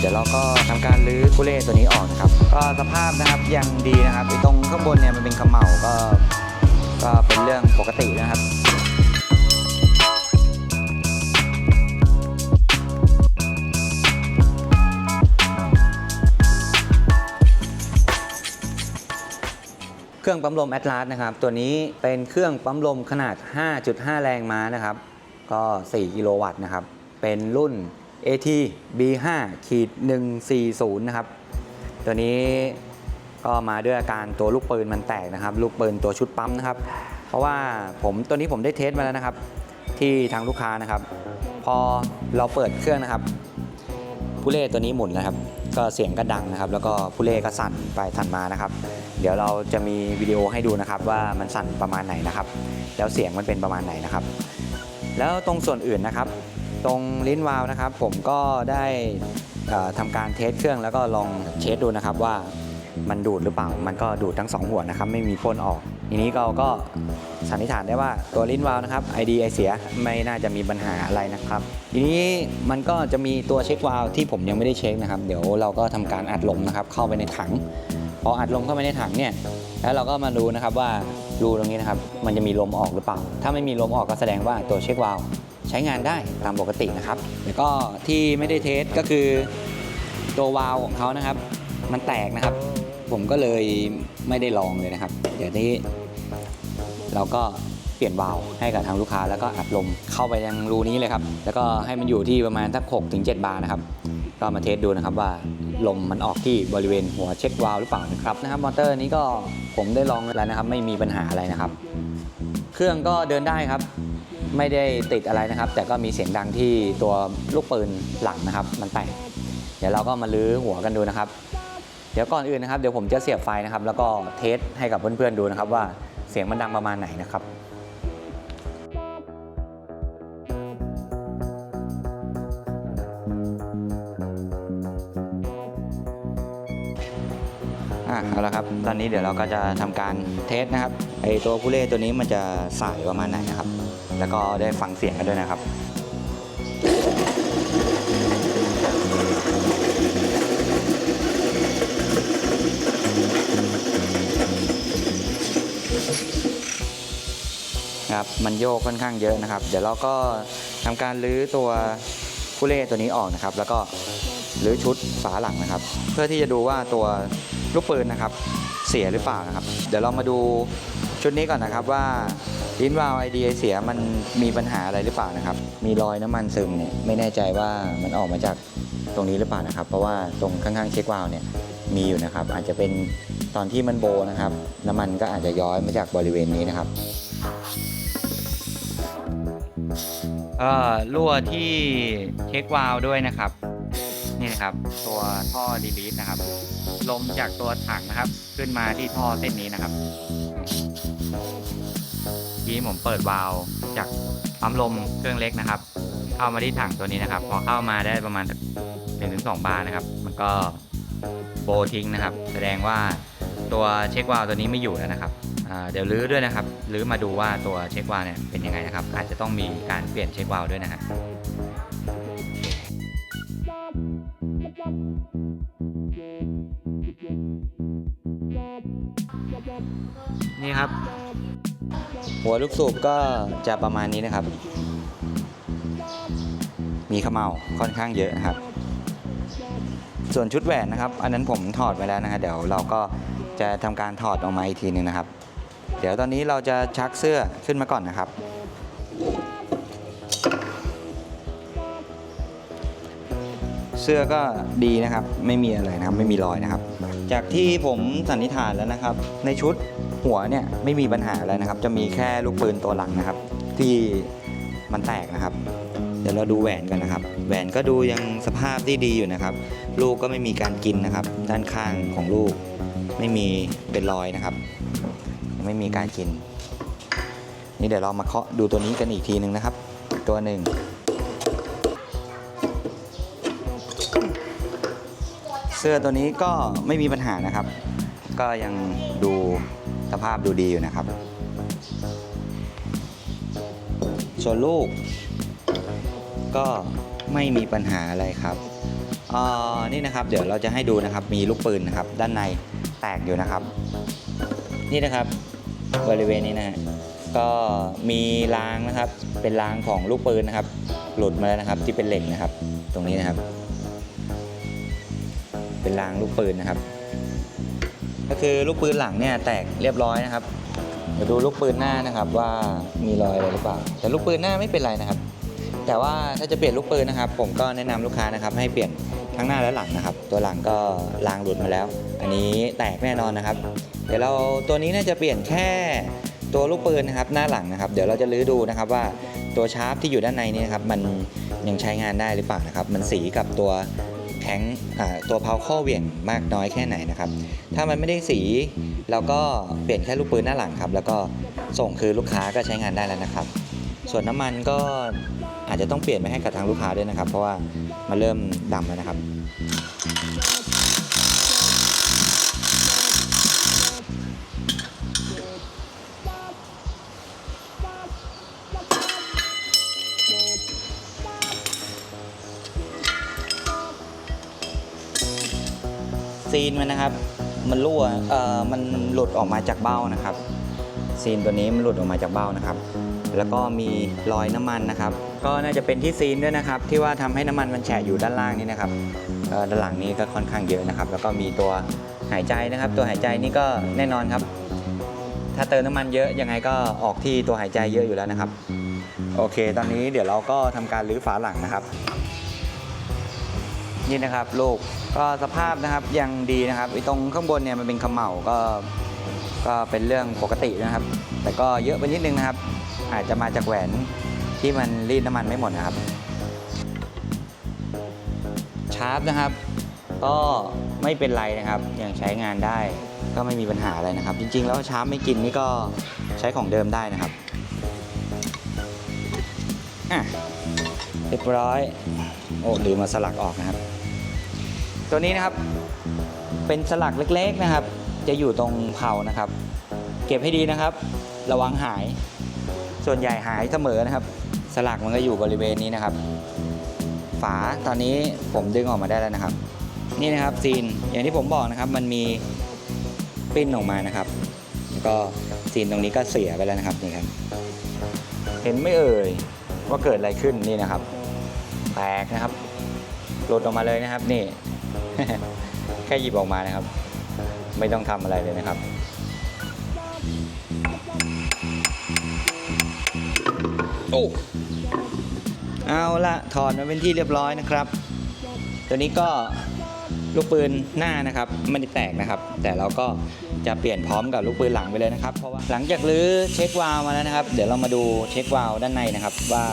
เดี๋ยวเราก็ทำการรื้อกุเล่ตัวนี้ออกนะครับ ก็สภาพนะครับยังดีนะครับตรงข้างบนเนี่ยมันเป็นเขมเหลาก็ก็เป็นเรื่องปกตินะครับเครื่องปั๊มลมแอตลาสนะครับ ตัวนี้เป็นเครื่องปั๊มลมขนาด 5.5 แรงม้านะครับ ก็ 4 กิโลวัตต์นะครับ เป็นรุ่น AT B5 ขีด140 นะครับ ตัวนี้ก็มาด้วยอาการตัวลูกปืนมันแตกนะครับ ลูกปืนตัวชุดปั๊มนะครับ เพราะว่าผมตัวนี้ผมได้เทสมาแล้วนะครับ ที่ทางลูกค้านะครับ พอเราเปิดเครื่องนะครับผู้เล่ตัวนี้หมุนนะครับ ก็เสียงก็ดังนะครับ แล้วก็ผู้เล่ก็สั่นไปสั่นมานะครับ เดี๋ยวเราจะมีวิดีโอให้ดูนะครับ ว่ามันสั่นประมาณไหนนะครับ แล้วเสียงมันเป็นประมาณไหนนะครับ แล้วตรงส่วนอื่นนะครับ ตรงลิ้นวาล์วนะครับ ผมก็ได้ทำการเทสเครื่องแล้วก็ลองเช็คดูนะครับว่ามันดูดหรือเปล่า มันก็ดูดทั้งสองหัวนะครับ ไม่มีพ่นออก ทีนี้เราก็สันนิษฐานได้ว่าตัวลิ้นวาล์วนะครับ ID ไอเสียไม่น่าจะมีปัญหาอะไรนะครับ ทีนี้มันก็จะมีตัวเช็ควาล์วที่ผมยังไม่ได้เช็คนะครับ เดี๋ยวเราก็ทำการอัดลมนะครับ เข้าไปในถัง พออัดลมเข้าไปในถังเนี่ย แล้วเราก็มาดูนะครับว่ารูตรงนี้นะครับ มันจะมีลมออกหรือเปล่า ถ้าไม่มีลมออกก็แสดงว่าตัวเช็ควาล์ว ใช้งานได้ตามปกตินะครับ แล้วก็ที่ไม่ได้เทสก็คือตัววาล์วของเขานะครับ มันแตกนะครับ ผมก็เลยไม่ได้ลองเลยนะครับ เดี๋ยวนี้เราก็เปลี่ยนวาล์วให้กับทางลูกค้า แล้วก็อัดลมเข้าไปยังรูนี้เลยครับ แล้วก็ให้มันอยู่ที่ประมาณสัก6ถึง7บาร์นะครับก็มาเทสดูนะครับว่าลมมันออกที่บริเวณหัวเช็ควาล์วหรือเปล่านะครับนะครับมอเตอร์นี้ก็ผมได้ลองแล้วนะครับ ไม่มีปัญหาอะไรนะครับ เครื่องก็เดินได้ครับ ไม่ได้ติดอะไรนะครับ แต่ก็มีเสียงดังที่ตัวลูกปืนหลังนะครับ มันแตกเดี๋ยวเราก็มาลื้อหัวกันดูนะครับ เดี๋ยวก่อนอื่นนะครับเดี๋ยวผมจะเสียบไฟนะครับ แล้วก็เทสให้กับเพื่อนๆดูนะครับ ว่าเสียงมันดังประมาณไหนนะครับอะเอาละครับตอนนี้เดี๋ยวเราก็จะทำการเทสนะครับไอตัวผู้เล่ตัวนี้มันจะสายประมาณไหนนะครับ แล้วก็ได้ฟังเสียงกันด้วยนะครับครับมันโยกค่อนข้างเยอะนะครับ เดี๋ยวเราก็ทำการลื้อตัวผู้เล่ตัวนี้ออกนะครับ แล้วก็ลื้อชุดฝาหลังนะครับ เพื่อที่จะดูว่าตัวลูกปืนนะครับ เสียหรือเปล่านะครับ เดี๋ยวเรามาดูชุดนี้ก่อนนะครับว่า ลิ้นวาล์วไอเดียเสียมันมีปัญหาอะไรหรือเปล่านะครับ มีรอยน้ำมันซึมเนี่ยไม่แน่ใจว่ามันออกมาจากตรงนี้หรือเปล่านะครับ เพราะว่าตรงข้างๆเช็ควาล์วเนี่ยมีอยู่นะครับ อาจจะเป็นตอนที่มันโบนะครับ น้ำมันก็อาจจะย้อยมาจากบริเวณนี้นะครับก็รั่วที่เช็ควาล์วด้วยนะครับนี่นะครับตัวท่อดีลีทนะครับ ลมจากตัวถังนะครับ ขึ้นมาที่ท่อเส้นนี้นะครับี้ผมเปิดวาล์วจากปั๊มลมเครื่องเล็กนะครับ เข้ามาที่ถังตัวนี้นะครับ พอเข้ามาได้ประมาณหนึ่งถึงสองบาร์นะครับ มันก็โบทิ้งนะครับ แสดงว่าตัวเช็ควาล์วตัวนี้ไม่อยู่แล้วนะครับเดี๋ยวรื้อด้วยนะครับรื้อมาดูว่าตัวเช็ควาล์วเนี่ยเป็นยังไงนะครับ อาจจะต้องมีการเปลี่ยนเช็ควาล์วด้วยนะฮะ นี่ครับ หัวลูกสูบก็จะประมาณนี้นะครับ มีขมเหลาค่อนข้างเยอะนะครับ ส่วนชุดแหวนนะครับ อันนั้นผมถอดไปแล้วนะฮะเดี๋ยวเราก็จะทำการถอดออกมาอีกทีหนึ่งนะครับ เดี๋ยวตอนนี้เราจะชักเสื้อขึ้นมาก่อนนะครับเสื้อก็ดีนะครับ ไม่มีอะไรนะครับ ไม่มีรอยนะครับ จากที่ผมสันนิษฐานแล้วนะครับ ในชุด หัวเนี่ยไม่มีปัญหาอะไรนะครับ จะมีแค่ลูกปืนตัวหลังนะครับ ที่มันแตกนะครับ เดี๋ยวเราดูแหวนกันนะครับ แหวนก็ดูยังสภาพที่ดีอยู่นะครับ ลูกก็ไม่มีการกินนะครับ ด้านข้างของลูกไม่มีเป็นรอยนะครับ ไม่มีการกิน นี่เดี๋ยวเรามาเคาะดูตัวนี้กันอีกทีหนึ่งนะครับ ตัวหนึ่งเสื้อตัวนี้ก็ไม่มีปัญหานะครับ ก็ยังดู สภาพดูดีอยู่นะครับ ส่วนลูก ก็ไม่มีปัญหาอะไรครับอ่อนี่นะครับ เดี๋ยวเราจะให้ดูนะครับ มีลูกปืนนะครับ ด้านในแตกอยู่นะครับ นี่นะครับบริเวณนี้นะฮะก็มีรางนะครับ เป็นรางของลูกปืนนะครับ หลุดมาแล้วนะครับ ที่เป็นเหล็กนะครับ ตรงนี้นะครับ เป็นรางลูกปืนนะครับ ก็คือลูกปืนหลังเนี่ยแตกเรียบร้อยนะครับเดี๋ยวดูลูกปืนหน้านะครับว่ามีรอยอะไรหรือเปล่า แต่ลูกปืนหน้าไม่เป็นไรนะครับ แต่ว่าถ้าจะเปลี่ยนลูกปืนนะครับ ผมก็แนะนำลูกค้านะครับ ให้เปลี่ยนทั้งหน้าและหลังนะครับ ตัวหลังก็รางหลุดมาแล้ว อันนี้แตกแน่นอนนะครับ เดี๋ยวเราตัวนี้น่าจะเปลี่ยนแค่ตัวลูกปืนนะครับ หน้าหลังนะครับ เดี๋ยวเราจะลื้อดูนะครับว่าตัวชาร์ปที่อยู่ด้านในนี้นะครับมัน ยังใช้งานได้หรือเปล่านะครับ มันสีกับตัวแข็งตัวเพาข้อเหวี่ยงมากน้อยแค่ไหนนะครับ ถ้ามันไม่ได้สีเราก็เปลี่ยนแค่ลูกปืนหน้าหลังครับ แล้วก็ส่งคือลูกค้าก็ใช้งานได้แล้วนะครับ ส่วนน้ำมันก็อาจจะต้องเปลี่ยนไปให้กับทางลูกค้าด้วยนะครับ เพราะว่ามันเริ่มดำแล้วนะครับ ซีนมันนะครับ มันรั่วเอ่อมันหลุดออกมาจากเบ้านะครับ ซีนตัวนี้มันหลุดออกมาจากเบ้านะครับ แล้วก็มีรอยน้ำมันนะครับ ก็น่าจะเป็นที่ซีนด้วยนะครับ ที่ว่าทำให้น้ำมันมันแฉะอยู่ด้านล่างนี่นะครับด้านหลังนี้ก็ค่อนข้างเยอะนะครับ แล้วก็มีตัวหายใจนะครับ ตัวหายใจนี่ก็แน่นอนครับ ถ้าเติมน้ำมันเยอะยังไงก็ออกที่ตัวหายใจเยอะอยู่แล้วนะครับ โอเค ตอนนี้เดี๋ยวเราก็ทำการรื้อฝาหลังนะครับ นี่นะครับลูกก็สภาพนะครับยังดีนะครับไอ้ตรงข้างบนเนี่ยมันเป็นเขมเหลาก็ก็เป็นเรื่องปกตินะครับ แต่ก็เยอะไปนิดนึงนะครับ อาจจะมาจากแหวนที่มันรีดน้ำมันไม่หมดนะครับชาร์ปนะครับ ก็ไม่เป็นไรนะครับยังใช้งานได้ก็ไม่มีปัญหาอะไรนะครับ จริง ๆ แล้วชาร์ปไม่กินนี่ก็ใช้ของเดิมได้นะครับอะเรียบร้อย โอ้ลืมมาสลักออกนะครับ ตัวนี้นะครับเป็นสลักเล็กๆนะครับ จะอยู่ตรงเผานะครับ เก็บให้ดีนะครับ ระวังหาย ส่วนใหญ่หายเสมอนะครับ สลักมันก็อยู่บริเวณนี้นะครับ ฝาตอนนี้ผมดึงออกมาได้แล้วนะครับ นี่นะครับซีนอย่างที่ผมบอกนะครับ มันมีปิ้นออกมานะครับแล้วก็ซีนตรงนี้ก็เสียไปแล้วนะครับนี่ครับ เห็นไม่เอ่ยว่าเกิดอะไรขึ้นนี่นะครับแตกนะครับหลุดออกมาเลยนะครับนี่ แค่หยิบออกมานะครับ ไม่ต้องทำอะไรเลยนะครับ โอ้เอาละถอดมาเป็นที่เรียบร้อยนะครับ ตัวนี้ก็ลูกปืนหน้านะครับไม่ได้แตกนะครับ แต่เราก็จะเปลี่ยนพร้อมกับลูกปืนหลังไปเลยนะครับ เพราะว่าหลังจากรื้อเช็ควาล์วมาแล้วนะครับ เดี๋ยวเรามาดูเช็ควาล์วด้านในนะครับ ว่า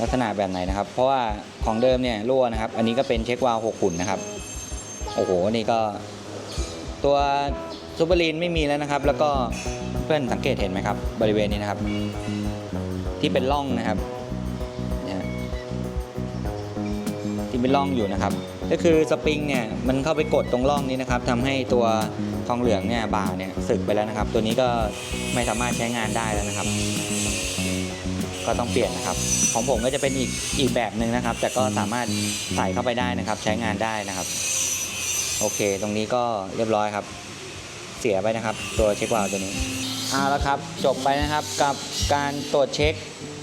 ลักษณะแบบไหนนะครับ เพราะว่าของเดิมเนี่ยรั่วนะครับ อันนี้ก็เป็นเช็ควาล์วหกขุนนะครับ โอ้โห นี่ก็ตัวซูเปอร์ลีนไม่มีแล้วนะครับ แล้วก็เพื่อนสังเกตเห็นไหมครับ บริเวณนี้นะครับ ที่เป็นร่องนะครับที่เป็นร่องอยู่นะครับ ก็คือสปริงเนี่ยมันเข้าไปกดตรงร่องนี้นะครับทำให้ตัวทองเหลืองเนี่ยบาร์เนี่ยสึกไปแล้วนะครับ ตัวนี้ก็ไม่สามารถใช้งานได้แล้วนะครับ ก็ต้องเปลี่ยนนะครับ ของผมก็จะเป็นอีกอีกแบบหนึ่งนะครับ แต่ก็สามารถใส่เข้าไปได้นะครับ ใช้งานได้นะครับ โอเค ตรงนี้ก็เรียบร้อยครับ เสียไปนะครับ ตัวเช็ควาล์วตัวนี้เอาละครับ จบไปนะครับกับการตรวจเช็ค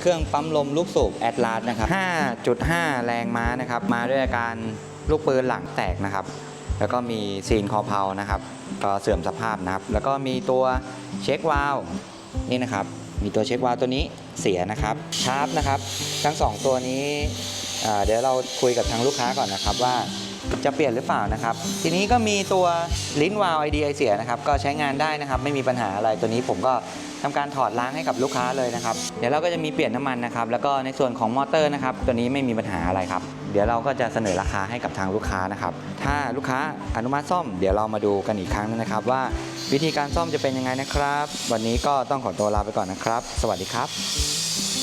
เครื่องปั๊มลมลูกสูบแอดลาสนะครับ 5.5 แรงม้านะครับ มาด้วยอาการลูกปืนหลังแตกนะครับ แล้วก็มีซีนคอเพานะครับ ก็เสื่อมสภาพนะครับ แล้วก็มีตัวเช็ควาล์วนี่นะครับ มีตัวเช็ควาล์วตัวนี้เสียนะครับชาร์ปนะครับ ทั้งสองตัวนี้เดี๋ยวเราคุยกับทางลูกค้าก่อนนะครับว่าจะเปลี่ยนหรือเปล่านะครับ ทีนี้ก็มีตัวลิ้นวาล์ว IDI เสียนะครับ ก็ใช้งานได้นะครับ ไม่มีปัญหาอะไรตัวนี้ผมก็ทำการถอดล้างให้กับลูกค้าเลยนะครับ เดี๋ยวเราก็จะมีเปลี่ยนน้ำมันนะครับ แล้วก็ในส่วนของมอเตอร์นะครับ ตัวนี้ไม่มีปัญหาอะไรครับ เดี๋ยวเราก็จะเสนอราคาให้กับทางลูกค้านะครับ ถ้าลูกค้าอนุมัติซ่อมเดี๋ยวเรามาดูกันอีกครั้งนึงนะครับ ว่าวิธีการซ่อมจะเป็นยังไงนะครับ วันนี้ก็ต้องขอตัวลาไปก่อนนะครับ สวัสดีครับ